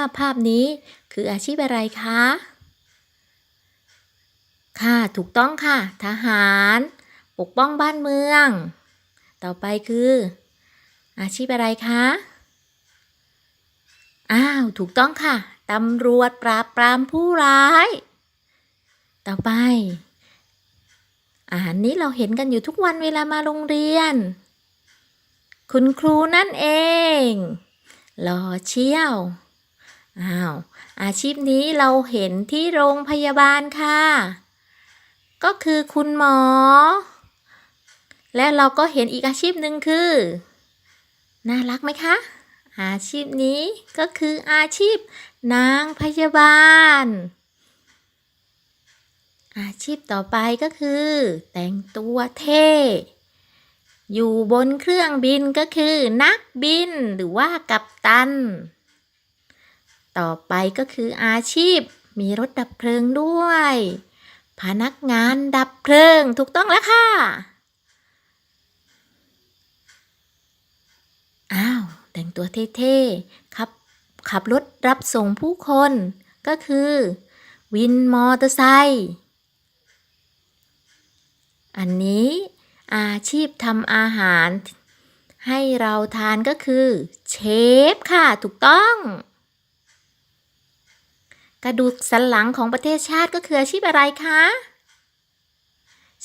าภาพนี้คืออาชีพอะไรคะ ค่ะ ถูกต้องค่ะ ทหาร ปกป้องบ้านเมือง ต่อไปคือ อาชีพอะไรคะ อ้าว ถูกต้องค่ะ ตำรวจปราบปรามผู้ร้าย ต่อไป อาหารนี้เราเห็นกันอยู่ทุกวันเวลามาโรงเรียน คุณครูนั่นเองหล่อเชี่ยว อ้าว อาชีพนี้เราเห็นที่โรงพยาบาลค่ะ ก็คือคุณหมอ และเราก็เห็นอีกอาชีพหนึ่งคือ น่ารักไหมคะ อาชีพนี้ก็คืออาชีพนางพยาบาล อาชีพต่อไปก็คือ แต่งตัวเท่อยู่บนเครื่องบินก็คือนักบินหรือว่ากัปตัน ต่อไปก็คืออาชีพ มีรถดับเพลิงด้วย พนักงานดับเพลิงถูกต้องแล้วค่ะ อ้าว แต่งตัวเท่ๆขับขับรถรับส่งผู้คน ก็คือ วินมอเตอร์ไซค์อันนี้อาชีพทำอาหาร ให้เราทานก็คือ เชฟค่ะ ถูกต้อง ระดูกสันหลังของประเทศชาติก็คืออาชีพอะไรคะ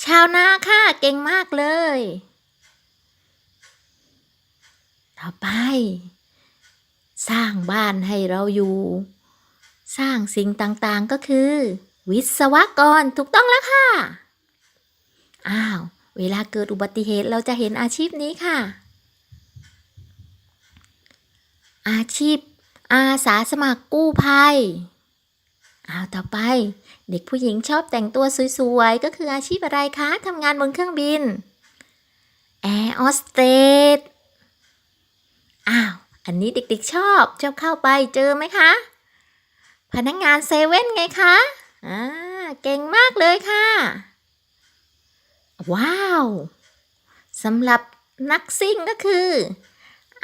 ชาวนาค่ะ เก่งมากเลย ต่อไป สร้างบ้านให้เราอยู่ สร้างสิ่งต่างๆก็คือ วิศวกรถูกต้องแล้วค่ะ อ้าว เวลาเกิดอุบัติเหตุเราจะเห็นอาชีพนี้ค่ะ อาชีพอาสาสมัครกู้ภัย เอาต่อไป เด็กผู้หญิงชอบแต่งตัวสวยๆ ก็คืออาชีพอะไรคะทำงานบนเครื่องบินแอร์ออสเตรสอ้าว อันนี้เด็กๆชอบชอบเข้าไปเจอไหมคะ พนักงานเซเว่นไงคะอ่าเก่งมากเลยค่ะ ว้าวสำหรับนักซิ่งก็คือ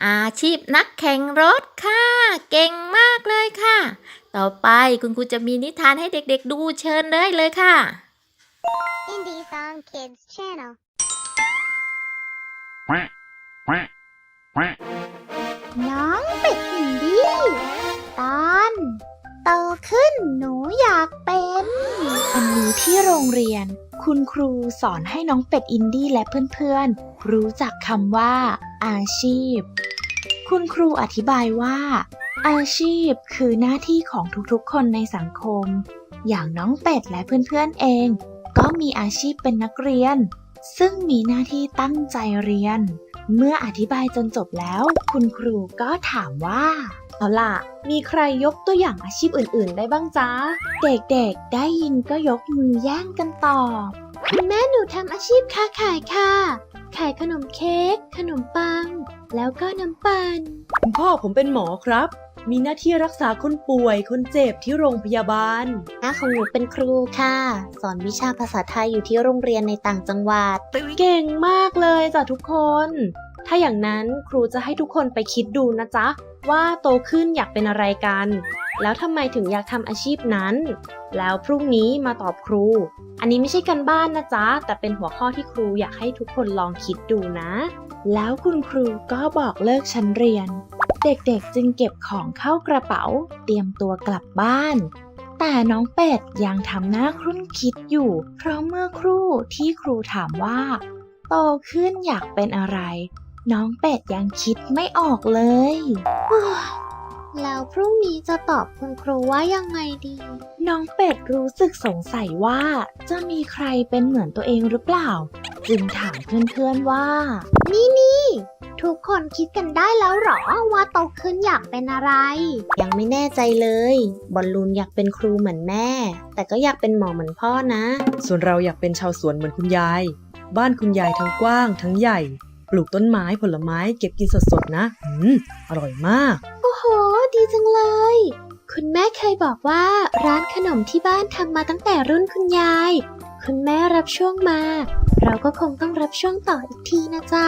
อาชีพนักแข่งรถค่ะ เก่งมากเลยค่ะ ต่อไปคุณครูจะมีนิทานให้เด็กๆดูเชิญเลยเลยค่ะ Indies on Kids Channel. quack, quack, quack. น้องเป็ดอินดี้ตอน โตขึ้นหนูอยากเป็นวันนี้ที่โรงเรียน คุณครูสอนให้น้องเป็ดอินดี้และเพื่อนๆ รู้จักคำว่า อาชีพ คุณครูอธิบายว่า อาชีพคือหน้าที่ของทุกๆ คนในสังคม อย่างน้องเป็ดและเพื่อนๆเอง ก็มีอาชีพเป็นนักเรียน ซึ่งมีหน้าที่ตั้งใจเรียน เมื่ออธิบายจนจบแล้ว คุณครูก็ถามว่า เอาล่ะ มีใครยกตัวอย่างอาชีพอื่นๆ ได้บ้างจ๊ะ เด็กๆ ได้ยินก็ยกมือแย่งกันตอบ คุณแม่หนูทำอาชีพค้าขายค่ะ ขายขนมเค้ก ขนมปัง แล้วก็น้ำปั่นคุณพ่อผมเป็นหมอครับ มีหน้าที่รักษาคนป่วย คนเจ็บที่โรงพยาบาลน้าของหนูเป็นครูค่ะ สอนวิชาภาษาไทยอยู่ที่โรงเรียนในต่างจังหวัด เก่งมากเลยจ้ะทุกคน ถ้าอย่างนั้นครูจะให้ทุกคนไปคิดดูนะจ๊ะ ว่าโตขึ้นอยากเป็นอะไรกัน แล้วทำไมถึงอยากทำอาชีพนั้น แล้วพรุ่งนี้มาตอบครู อันนี้ไม่ใช่กันบ้านนะจ๊ะ แต่เป็นหัวข้อที่ครูอยากให้ทุกคนลองคิดดูนะ แล้วคุณครูก็บอกเลิกชั้นเรียน เด็กๆจึงเก็บของเข้ากระเป๋า เตรียมตัวกลับบ้าน แต่น้องเป็ดยังทำหน้าครุ่นคิดอยู่ เพราะเมื่อครู่ที่ครูถามว่า โตขึ้นอยากเป็นอะไร น้องเป็ดยังคิดไม่ออกเลย แล้วพรุ่งนี้จะตอบคุณครูว่ายังไงดี น้องเป็ดรู้สึกสงสัยว่า จะมีใครเป็นเหมือนตัวเองหรือเปล่า จึงถามเพื่อนๆว่า นี่นี่ ทุกคนคิดกันได้แล้วเหรอว่าโตขึ้นอยากเป็นอะไร ยังไม่แน่ใจเลย บอลลูนอยากเป็นครูเหมือนแม่ แต่ก็อยากเป็นหมอเหมือนพ่อนะ ส่วนเราอยากเป็นชาวสวนเหมือนคุณยาย บ้านคุณยายทั้งกว้าง ทั้งใหญ่ ปลูกต้นไม้ผลไม้เก็บกินสดๆนะอืมอร่อยมาก โอ้โห ดีจังเลย คุณแม่เคยบอกว่าร้านขนมที่บ้านทำมาตั้งแต่รุ่นคุณยาย คุณแม่รับช่วงมา เราก็คงต้องรับช่วงต่ออีกทีนะจ้า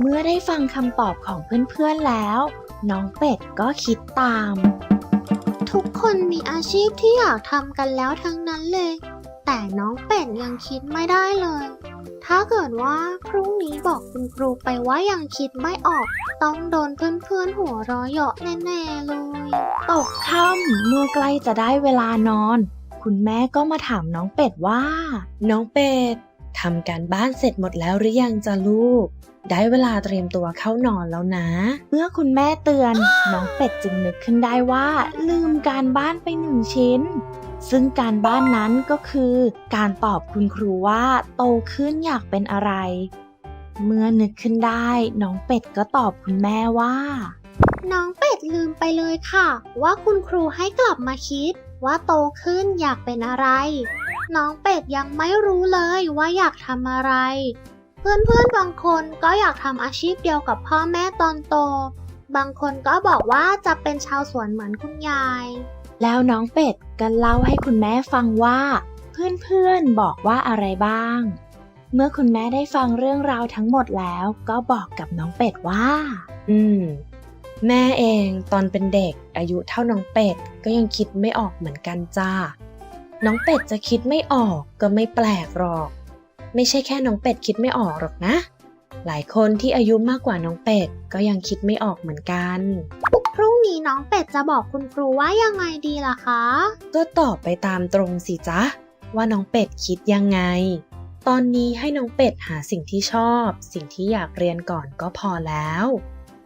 เมื่อได้ฟังคำตอบของเพื่อนๆแล้ว น้องเป็ดก็คิดตาม ทุกคนมีอาชีพที่อยากทำกันแล้วทั้งนั้นเลย แต่น้องเป็ดยังคิดไม่ได้เลย ถ้าเกิดว่าพรุ่งนี้บอกคุณครูไปว่ายังคิดไม่ออก ต้องโดนเพื่อนๆหัวเราะเยาะแน่ๆเลย ตกค่ำเมื่อใกล้จะได้เวลานอน คุณแม่ก็มาถามน้องเป็ดว่า น้องเป็ดทำการบ้านเสร็จหมดแล้วหรือยังจ้ะลูก ได้เวลาเตรียมตัวเข้านอนแล้วนะ เมื่อคุณแม่เตือน น้องเป็ดจึงนึกขึ้นได้ว่า ลืมการบ้านไปหนึ่งชิ้น ซึ่งการบ้านนั้นก็คือ การตอบคุณครูว่า โตขึ้นอยากเป็นอะไร เมื่อนึกขึ้นได้ น้องเป็ดก็ตอบคุณแม่ว่า น้องเป็ดลืมไปเลยค่ะ ว่าคุณครูให้กลับมาคิด ว่าโตขึ้นอยากเป็นอะไร น้องเป็ดยังไม่รู้เลยว่าอยากทำอะไร เพื่อนๆบางคนก็อยากทำอาชีพเดียวกับพ่อแม่ตอนโต บางคนก็บอกว่าจะเป็นชาวสวนเหมือนคุณยาย แล้วน้องเป็ดก็เล่าให้คุณแม่ฟังว่า เพื่อนๆบอกว่าอะไรบ้าง เมื่อคุณแม่ได้ฟังเรื่องราวทั้งหมดแล้ว ก็บอกกับน้องเป็ดว่า อืม แม่เองตอนเป็นเด็กอายุเท่าน้องเป็ดก็ยังคิดไม่ออกเหมือนกันจ้า น้องเป็ดจะคิดไม่ออกก็ไม่แปลกหรอก ไม่ใช่แค่น้องเป็ดคิดไม่ออกหรอกนะ หลายคนที่อายุมากกว่าน้องเป็ดก็ยังคิดไม่ออกเหมือนกัน พรุ่งนี้น้องเป็ดจะบอกคุณครูว่ายังไงดีล่ะคะ ก็ตอบไปตามตรงสิจ๊ะ ว่าน้องเป็ดคิดยังไง ตอนนี้ให้น้องเป็ดหาสิ่งที่ชอบ สิ่งที่อยากเรียนก่อนก็พอแล้ว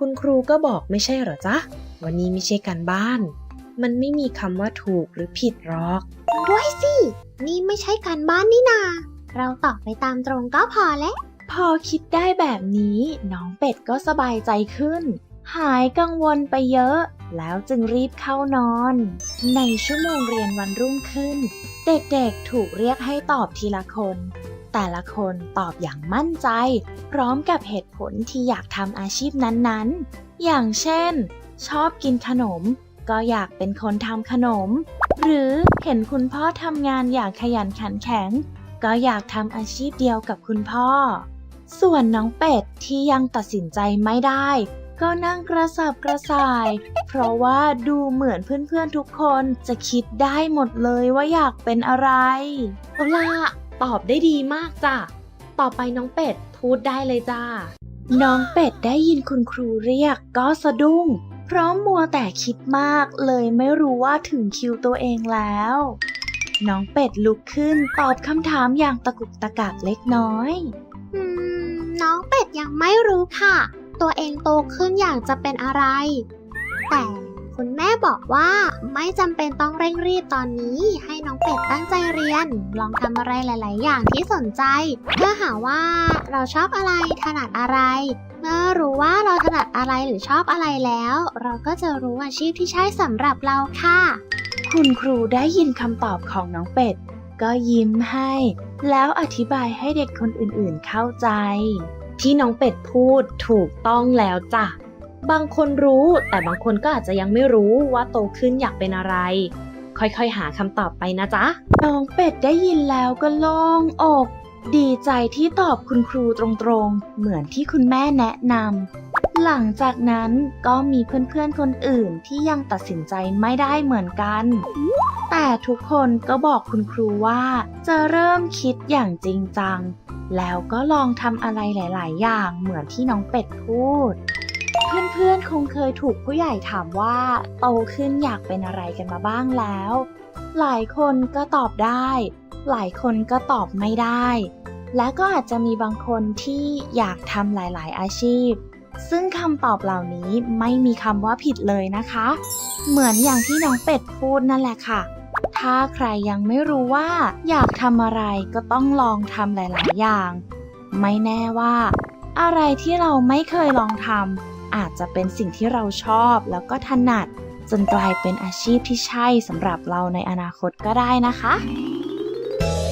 คุณครูก็บอกไม่ใช่เหรอจ๊ะ วันนี้ไม่ใช่การบ้าน มันไม่มีคำว่าถูกหรือผิดหรอก ด้วยสิ นี่ไม่ใช่การบ้านนี่นา เราตอบไปตามตรงก็พอแล้ว พอคิดได้แบบนี้ น้องเป็ดก็สบายใจขึ้น หายกังวลไปเยอะ แล้วจึงรีบเข้านอน ในชั่วโมงเรียนวันรุ่งขึ้น เด็กๆถูกเรียกให้ตอบทีละคน แต่ละคนตอบอย่างมั่นใจ พร้อมกับเหตุผลที่อยากทำอาชีพนั้นๆ อย่างเช่น ชอบกินขนม ก็อยากเป็นคนทำขนม หรือเห็นคุณพ่อทำงานอย่างขยันขันแข็ง ก็อยากทำอาชีพเดียวกับคุณพ่อ ส่วนน้องเป็ดที่ยังตัดสินใจไม่ได้ ก็นั่งกระสับกระส่าย เพราะว่าดูเหมือนเพื่อนๆทุกคนจะคิดได้หมดเลยว่าอยากเป็นอะไรเอาล่ะ ตอบได้ดีมากจ้ะ ต่อไปน้องเป็ดพูดได้เลยจ้า น้องเป็ดได้ยินคุณครูเรียกก็สะดุ้ง เพราะมัวแต่คิดมากเลยไม่รู้ว่าถึงคิวตัวเองแล้ว น้องเป็ดลุกขึ้นตอบคำถามอย่างตะกุกตะกักเล็กน้อยอืมน้องเป็ดยังไม่รู้ค่ะ ตัวเองโตขึ้นอยากจะเป็นอะไร แต่ คุณแม่บอกว่า ไม่จำเป็นต้องเร่งรีบตอนนี้ ให้น้องเป็ดตั้งใจเรียน ลองทำอะไรหลาย ๆ อย่างที่สนใจ เพื่อหาว่าเราชอบอะไรถนัดอะไรเมื่อรู้ว่าเราถนัดอะไรหรือชอบอะไรแล้ว เราก็จะรู้อาชีพที่ใช่สำหรับเราค่ะ คุณครูได้ยินคำตอบของน้องเป็ด ก็ยิ้มให้ แล้วอธิบายให้เด็กคนอื่นๆเข้าใจ ที่น้องเป็ดพูดถูกต้องแล้วจ้ะ บางคนรู้แต่บางคนก็อาจจะยังไม่รู้ว่าโตขึ้นอยากเป็นอะไร ค่อยๆ หาคำตอบไปนะจ๊ะ น้องเป็ดได้ยินแล้วก็โล่งอก ดีใจที่ตอบคุณครูตรงๆ เหมือนที่คุณแม่แนะนำหลังจากนั้นก็มีเพื่อนๆ คนอื่นที่ยังตัดสินใจไม่ได้เหมือนกัน แต่ทุกคนก็บอกคุณครูว่าจะเริ่มคิดอย่างจริงจัง แล้วก็ลองทำอะไรหลาย ๆ อย่างเหมือนที่น้องเป็ดพูด เพื่อนๆ คงเคยถูกผู้ใหญ่ถามว่า โตขึ้นอยากเป็นอะไรกันมาบ้างแล้ว หลายคนก็ตอบได้ หลายคนก็ตอบไม่ได้ และก็อาจจะมีบางคนที่อยากทำหลายๆ อาชีพ ซึ่งคำตอบเหล่านี้ไม่มีคำว่าผิดเลยนะคะ เหมือนอย่างที่น้องเป็ดพูดนั่นแหละค่ะ ถ้าใครยังไม่รู้ว่า อยากทำอะไรก็ต้องลองทำหลาย ๆ อย่าง ไม่แน่ว่า อะไรที่เราไม่เคยลองทำ อาจจะเป็นสิ่งที่เราชอบแล้วก็ถนัด จนกลายเป็นอาชีพที่ใช่สำหรับเราในอนาคตก็ได้นะคะ